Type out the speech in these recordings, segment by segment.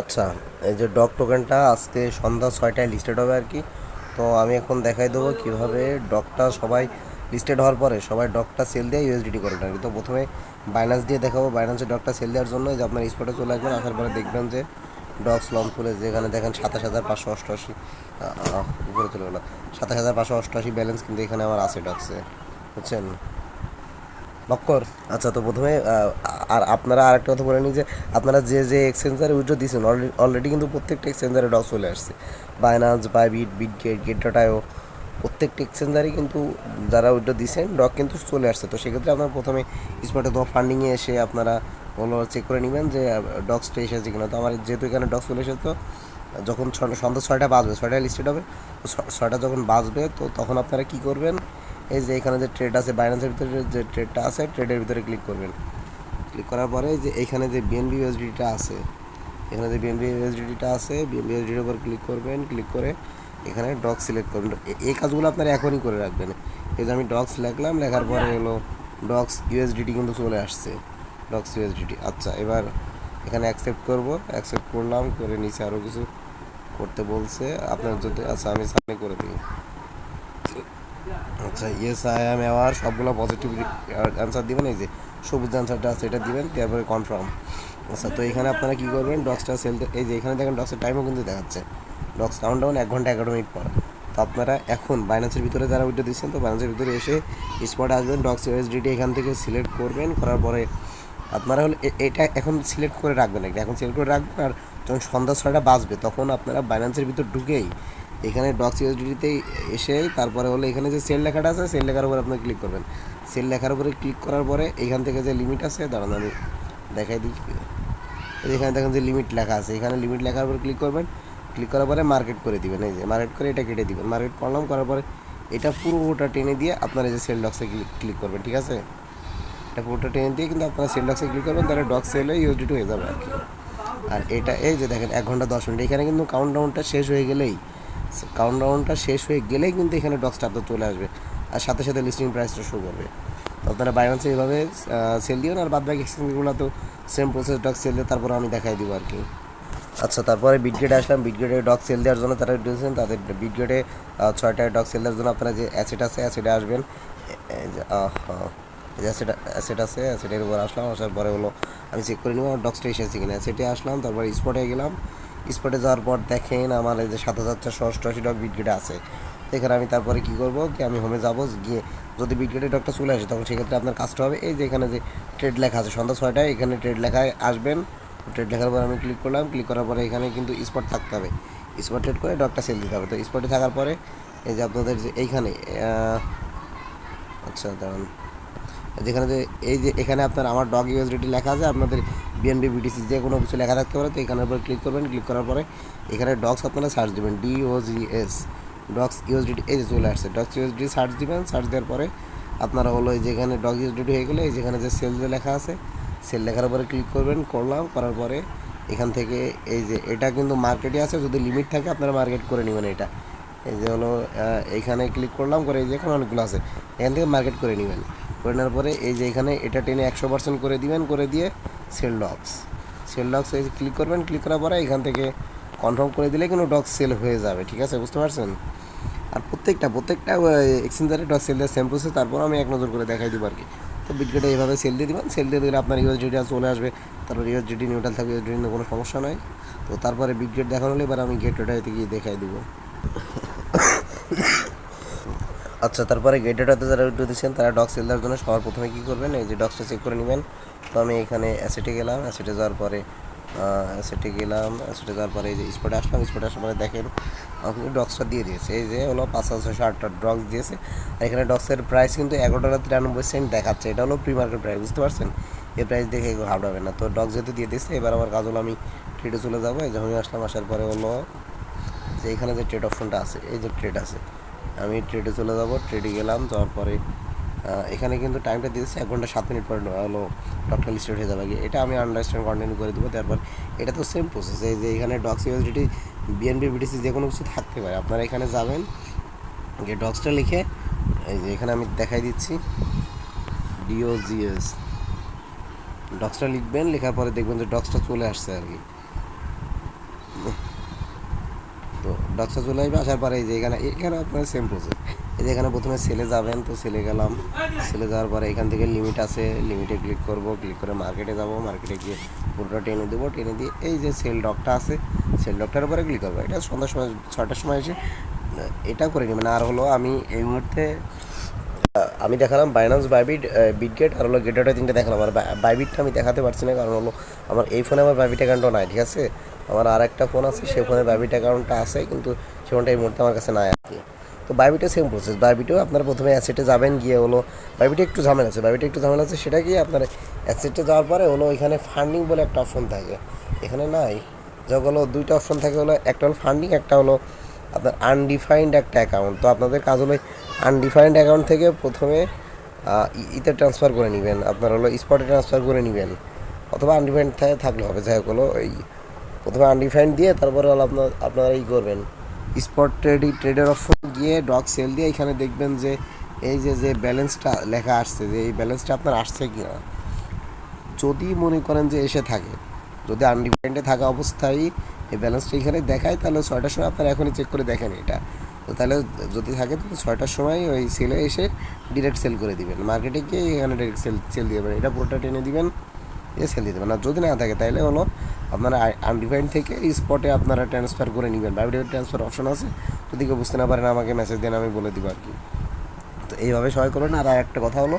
আচ্ছা এই যে ডগ টোকেনটা আজকে সন্ধ্যা ছয়টায় লিস্টেড হবে আর কি। তো আমি এখন দেখাই দেবো কীভাবে ডগটা সবাই লিস্টেড হওয়ার পরে সবাই ডগটা সেল দিয়ে ইউএসডিটি করবেন আর কি তো প্রথমে বাইন্যান্স দিয়ে দেখাবো। বাইন্যান্সে ডগটা সেল দেওয়ার জন্য যে আপনার স্পটে চলে আসবেন, আসার পরে দেখবেন যে ডগস লং ফুলে যেখানে দেখেন সাতাশ হাজার পাঁচশো অষ্টআশি উপরে চলে গেলো। সাতাশ হাজার পাঁচশো অষ্টআশি ব্যালেন্স কিন্তু এখানে আমার আছে ডগসে বুঝছেন? বক্কর আচ্ছা তো প্রথমে আর আপনারা আরেকটা কথা বলে নিই যে, আপনারা যে যে এক্সচেঞ্জারে উইড্রো দিয়েছেন অলরেডি কিন্তু প্রত্যেকটা এক্সচেঞ্জারে ডস চলে আসছে। বাইনান্স বাইবিট বিট গেট ডটায়ও প্রত্যেকটা এক্সচেঞ্জারই কিন্তু যারা উইড্রো দিয়েছেন ডক কিন্তু চলে আসছে। তো সেক্ষেত্রে আপনারা প্রথমে স্পটে তো ফান্ডিংয়ে এসে আপনারা হলো চেক করে নেবেন যে ডক্সটা এসেছে কিনা। তো আমার যেহেতু এখানে ডক্স চলে এসেছে, তো যখন সন্ধ্যা ছয়টা বাজবে, ছয়টায় লিস্টেড হবে। ছয়টা যখন বাজবে, তো তখন আপনারা কি করবেন এই যে এখানে যে ট্রেড আছে বাইন্যান্সের ভিতরে যে ট্রেডটা আছে ট্রেডের ভিতরে ক্লিক করবেন। ক্লিক করার পরে যে এইখানে যে বিএনবি ইউএসডিটা আছে, এখানে যে বিএনবি ইউএসডিটা আছে বিএনবি ইউএসডির উপর ক্লিক করবেন ক্লিক করে এখানে ডক সিলেক্ট করবেন এই কাজগুলো আপনারা এখনই করে রাখবেন। এই যে আমি ডক্স লিখলাম, লেখার পরে হলো ডক্স ইউএসডিটি কিন্তু চলে আসছে। ডক্স ইউএসডিটি আচ্ছা এবার এখানে অ্যাকসেপ্ট করব। অ্যাকসেপ্ট করলাম, করে নিচে আরও কিছু করতে বলছে। আপনার যদি আচ্ছা আমি সামনে করে দিই। আচ্ছা ইয়েস আই এম অ্যাওয়ার সবগুলো পজিটিভ অ্যান্সার দিবেন, এই যে সবুজ অ্যান্সারটা আছে, এটা দিবেন তারপরে কনফার্ম আচ্ছা তো এখানে আপনারা কী করবেন ডক্সটা সেল এই যে এখানে দেখেন ডক্সের টাইমও কিন্তু দেখাচ্ছে। ডক্স কাউন্ট ডাউন এক ঘণ্টা এগারো মিনিট পর। তো আপনারা এখন বাইন্যান্সের ভিতরে যারা উইড্রো দিচ্ছেন, তো বাইন্যান্সের ভিতরে এসে স্পটে আসবেন ডক্স ইউএসডিটি এখান থেকে সিলেক্ট করবেন, করার পরে আপনারা হলে এটা এখন সিলেক্ট করে রাখবেন এখন সিলেক্ট করে রাখবেন, আর যখন সন্ধ্যা ছয়টা বাজবে, তখন আপনারা বাইন্যান্সের ভিতর ঢুকেই এখানে ডক্স ইউএসডিতে এসে তারপরে হলো এখানে যে সেল লেখাটা আছে সেল লেখার উপরে আপনি ক্লিক করবেন। সেল লেখার উপরে ক্লিক করার পরে এখান থেকে যে লিমিট আছে, দাঁড়ান আমি দেখাই দিই। এখানে দেখেন যে লিমিট লেখা আছে, এখানে লিমিট লেখার উপর ক্লিক করবেন। ক্লিক করার পরে মার্কেট করে দিবেন, এই যে মার্কেট করে এটা কেটে দিবেন। মার্কেট করলাম, করার পরে এটা পুরোটা টেনে দিয়ে আপনার এই যে সেল ডক্সে ক্লিক ক্লিক করবেন, ঠিক আছে? এটা পুরোটা টেনে দিয়ে কিন্তু আপনারা সেল ডক্সে ক্লিক করবেন, তাহলে ডক্স সেল হয়ে ইউএসডি হয়ে যাবে আর কি। আর এটা, এই যে দেখেন, এক ঘণ্টা দশ মিনিট। এখানে কিন্তু কাউন্টডাউনটা শেষ হয়ে গেলেই কাউন্টডাউনটা শেষ হয়ে গেলেই কিন্তু এখানে ডক্সটা আপনার চলে আসবে। আর সাথে সাথে লিস্টিং প্রাইসটা শো করবে। তো আপনারা বাইন্যান্সে এইভাবে সেল দিও আর বাদ বাকি এক্সচেঞ্জগুলো তো সেম প্রসেস ডক সেল দিয়ে তারপরে আমি দেখাই দিব আর কি। আচ্ছা তারপরে বিটগেটে আসলাম। বিটগেটে ডক সেল দেওয়ার জন্য তারা দিয়েছেন তাদের বিটগেটে ছয়টায় ডক সেল দেওয়ার জন্য আপনারা যে অ্যাসেট আছে অ্যাসেটে আসবেন। অ্যাসেট অ্যাসেট আছে অ্যাসেটের উপর আসলাম, আসার পরে হলো আমি চেক করে নিব, আমার ডক্সটা এসেছে কিনা। অ্যাসেটে আসলাম, তারপর স্পটে গেলাম। স্পটে যাওয়ার পর দেখেন আমার এই যে সাত হাজার চারশো অষ্টআশি ডক বিটগেটে আছে। এখানে আমি তারপরে কী করব? কি আমি হোমে যাব, গিয়ে যদি বিটগেটে ডকটা চলে আসে, তখন সেক্ষেত্রে আপনার কাজটা হবে। এই যে এখানে যে ট্রেড লেখা আছে, সন্ধ্যা ছয়টায় এখানে ট্রেড লেখায় আসবেন। ট্রেড লেখার পর আমি ক্লিক করলাম। ক্লিক করার পরে এখানে কিন্তু স্পট থাকতে হবে। স্পট ট্রেড করে ডকটা সেল দিতে হবে। তো স্পটে থাকার পরে এই যে আপনাদের যে এইখানে আচ্ছা দাঁড়ান। যেখানে যে এই যে এখানে আপনার আমার ডগ ইউএসডিটি লেখা আছে, আপনাদের বিএনবি বিটিসি যে কোনো কিছু লেখা থাকতে পারে, তো এখানের উপর ক্লিক করবেন ক্লিক করার পরে এখানে ডগস আপনারা সার্চ দেবেন D O G S dogs USDT এই যে চলে আসছে ডগস ইউএসডি সার্চ দিবেন সার্চ দেওয়ার পরে আপনারা হলো এই যেখানে ডগ ইউএসডিটি হয়ে গেলে এই যেখানে যে সেল যে লেখা আছে সেল লেখার উপরে ক্লিক করবেন, করলাম, করার পরে এখান থেকে এই যে এটা কিন্তু মার্কেটে আছে, যদি লিমিট থাকে আপনারা মার্কেট করে নেবেন এটা। এই যে হলো এইখানে ক্লিক করলাম, করে এই যে এখানে অনেকগুলো আছে, এখান থেকে মার্কেট করে নেবেন। করে নেওয়ার পরে এই যে এখানে এটা টেনে একশো পার্সেন্ট করে দিবেন, করে দিয়ে সেল ডক্স সেল ডক্স এই ক্লিক করবেন ক্লিক করার পরে এখান থেকে কনফার্ম করে দিলে কিন্তু ডক্স সেল হয়ে যাবে, ঠিক আছে? বুঝতে পারছেন? আর প্রত্যেকটা প্রত্যেকটা এক্সচেঞ্জারে ডক্স সেল দেওয়ার সেম প্রসেস তারপর আমি এক নজর করে দেখাই দিব আর কি। তো বিটগেটে এইভাবে সেল দিয়ে দিবেন সেল দিয়ে দিলে আপনার ইউএসডিটি চলে আসবে, তারপর ইউএসডিটি নিউট্রাল থাকবে ইউএসডিটি নিয়ে কোনো সমস্যা নাই। তো তারপরে বিটগেট দেখানো হলে এবার আমি গেট ওটাতে গিয়ে দেখাই দিব। আচ্ছা তারপরে গেটেটাতে যারা উঠে দিচ্ছেন তারা ডক সেল দেওয়ার জন্য সবার প্রথমে কী করবেন? এই যে ডক্সটা চেক করে নেবেন। তো আমি এখানে অ্যাসেটে গেলাম। অ্যাসেটে যাওয়ার পরে অ্যাসেটে গেলাম। অ্যাসেটে যাওয়ার পরে এই যে স্পটে আসলাম। স্পটে আসার পরে দেখেন আপনি ডক্সটা দিয়ে দিয়েছে। এই যে হলো পাঁচ হাজার ছশো আটটা ডক্স দিয়েছে। আর এখানে ডক্সের প্রাইস কিন্তু এগারো টাকা তিরানব্বই সেন্ট দেখাচ্ছে। এটা হলো প্রি মার্কেট প্রাইস বুঝতে পারছেন? এই প্রাইস দেখে কেউ ঘাবড়াবে না। তো ডক্স যেহেতু দিয়ে দিয়েছে, এবার আমার কাজ হলো আমি ট্রেডে চলে যাব। যখনই আসলাম, আসার পরে হলো যে এখানে যে ট্রেড অপশনটা আছে, এই যে ট্রেড আছে। আমি ট্রেডে চলে যাব ট্রেডে গেলাম, যাওয়ার পরে এখানে কিন্তু টাইমটা দিয়েছে এক ঘণ্টা সাত মিনিট পরে হলো ডক্টর লিস্টেড হয়ে যাবে এটা আমি আন্ডারস্ট্যান্ড কন্টিনিউ করে দেবো, তারপর এটা তো সেম প্রসেস এই যে এখানে ডক্স ইউএসডিটি বিএনবি বিটিসি যে কোনো কিছু থাকতে পারে। আপনারা এখানে যাবেন, গিয়ে ডক্সটা লিখে, এই যে এখানে আমি দেখাই দিচ্ছি ডিওজিএস ডক্সটা লিখবেন, লেখার পরে দেখবেন যে ডক্সটা চলে আসছে আর কি। ডক্সা চলে আসবে, আসার পরে এই যে এখানে এখানে আপনার সেম প্রসেস এই যে এখানে প্রথমে সেলে যাবেন, তো সেলে গেলাম। সেলে যাওয়ার পরে এখান থেকে লিমিট আছে। লিমিটে ক্লিক করব ক্লিক করে মার্কেটে যাব। মার্কেটে গিয়ে পুরোটা টেনে দেবো। টেনে দিয়ে এই যে সেল ডকটা আছে সেল ডকটার উপরে ক্লিক করব। এটা সন্ধ্যার সময় ছটার সময় এসে, এটা করে নেবেন। আর হলো আমি এই মুহূর্তে আমি দেখালাম বাইনান্স বাইবিট বিটগেট আর হলো গেটওটা তিনটে দেখালাম। আর বাইবিটটা আমি দেখাতে পারছি না, কারণ হলো আমার এই ফোনে আমার বাইবিট অ্যাকাউন্টও নাই, ঠিক আছে? আমার আর একটা ফোন আছে, সেই ফোনে বাইবিট অ্যাকাউন্টটা আছে, কিন্তু সে ফোনটা এই মুহূর্তে আমার কাছে নাই আর কি। তো বাইবিটে সেম প্রসেস বাইবিটেও আপনার প্রথমে অ্যাসেটে যাবেন, গিয়ে হলো বাইবিটে একটু ঝামেলা আছে বাইবিটে একটু ঝামেলা আছে, সেটা কি আপনার অ্যাসেটে যাওয়ার পরে হলো এখানে ফান্ডিং বলে একটা অপশন থাকে। এখানে নাই, যখন হলো দুইটা অপশন থাকে, হলো একটা হলো ফান্ডিং একটা হলো আপনার আনডিফাইন্ড একটা অ্যাকাউন্ট তো আপনাদের কাজ হলো আনডিফাইন্ড অ্যাকাউন্ট থেকে প্রথমে ই- ইতে ট্রান্সফার করে নেবেন। আপনার হলো স্পটে ট্রান্সফার করে নেবেন। অথবা আনডিফাইন্ড থাকলে হবে, যাই হোক হলো এই প্রথমে আনডিফাইন্ড দিয়ে তারপরে হলো আপনার আপনারা এই করবেন স্পট ট্রেডি ট্রেডের অপশন গিয়ে ডক সেল দিয়ে এখানে দেখবেন যে, এই যে যে ব্যালেন্সটা লেখা আসছে, যে এই ব্যালেন্সটা আপনার আসছে কি না যদি মনে করেন যে এসে থাকে, যদি আনডিপেন্ডে থাকা অবস্থায় এই ব্যালেন্সটা এখানে দেখায়, তাহলে ছয়টার সময় আপনারা এখনই চেক করে দেখেন এটা। তো তাহলে যদি থাকে তাহলে ছয়টার সময় ওই সেলে এসে ডিরেক্ট সেল করে দিবেন। মার্কেটে গিয়ে এখানে ডিরেক্ট সেল সেল দিয়ে দেবেন এটা পুরোটা টেনে দিবেন, দিয়ে সেল দিয়ে দেবেন। আর যদি না থাকে তাহলে হলো আপনারা আনডিফাইন্ড থেকে স্পটে আপনারা ট্রান্সফার করে নেবেন। বাইরে ট্রান্সফার অপশন আছে। যদি কেউ বুঝতে না পারেন, আমাকে মেসেজ দেন, আমি বলে দিব আর কি। তো এইভাবে সবাই করবেন আর একটা কথা হলো,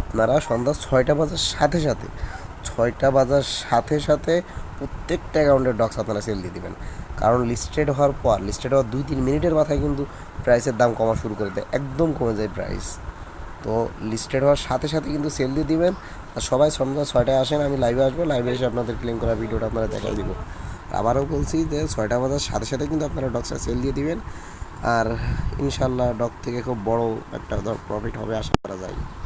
আপনারা সন্ধ্যা ছয়টা বাজার সাথে সাথে ছয়টা বাজার সাথে সাথে প্রত্যেকটা অ্যাকাউন্টের ডক্স আপনারা সেল দিয়ে দেবেন। কারণ লিস্টেড হওয়ার পর লিস্টেড হওয়ার দুই তিন মিনিটের মাথায় কিন্তু প্রাইসের দাম কমা শুরু করে দেয়, একদম কমে যায় প্রাইস তো লিস্টেড হওয়ার সাথে সাথে কিন্তু সেল দিয়ে দিবেন। আর সবাই সন্ধ্যা ছয়টায় আসেন, আমি লাইভে আসব লাইভে এসে আপনাদের ক্লেম করা ভিডিওটা আপনারা দেখাই দিব। আবারও বলছি যে ছয়টা বাজার সাথে সাথে কিন্তু আপনারা ডক্সটা সেল দিয়ে দিবেন। আর ইনশাল্লাহ ডক থেকে খুব বড় একটা প্রফিট হবে, আশা করা যায়।